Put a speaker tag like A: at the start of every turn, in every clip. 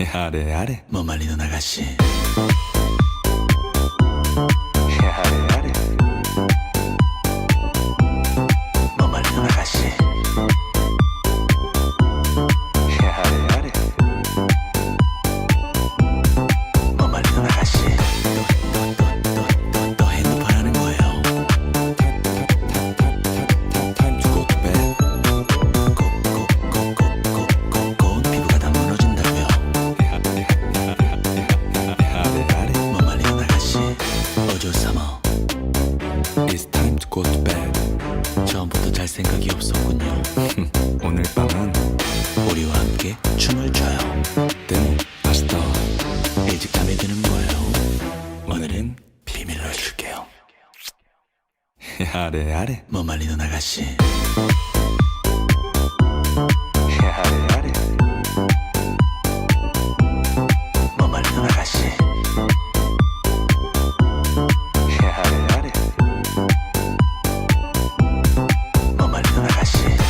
A: 야래 야래.
B: 뭐 말리는 아가
A: 야래 야래.
B: 뭐 말리는 아가씨
A: 야래 야래.
B: 뭐 말리는 아가씨
A: 야래 야래.
B: 뭐 말리는 아가씨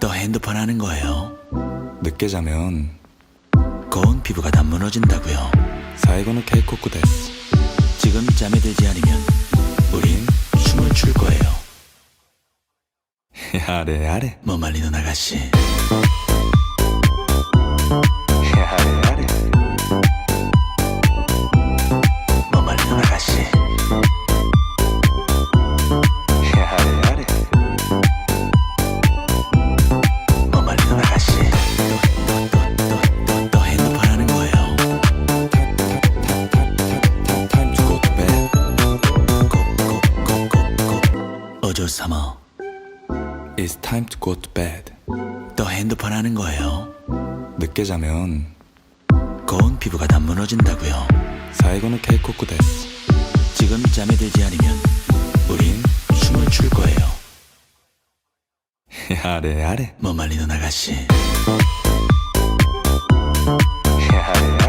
B: 또 핸드폰 하는 거예요
A: 늦게 자면
B: 고운 피부가 다 무너진다고요
A: 사이고는 케이코쿠 데스.
B: 지금 잠에 들지 않으면 우린 춤을 출 거예요
A: 야래 야래.
B: 뭐 말리는 아가씨 줄 삼아
A: It's time to go to bed.
B: 또 핸드폰 하는 거예요
A: 늦게 자면
B: 거운 피부가 다 무너진다고요
A: 사이고는 케이코쿠 데스.
B: 지금 잠에 들지 않으면 우린 춤을 출 거예요
A: 아래 아래.
B: 못 말리는 아가씨. 아래 아래.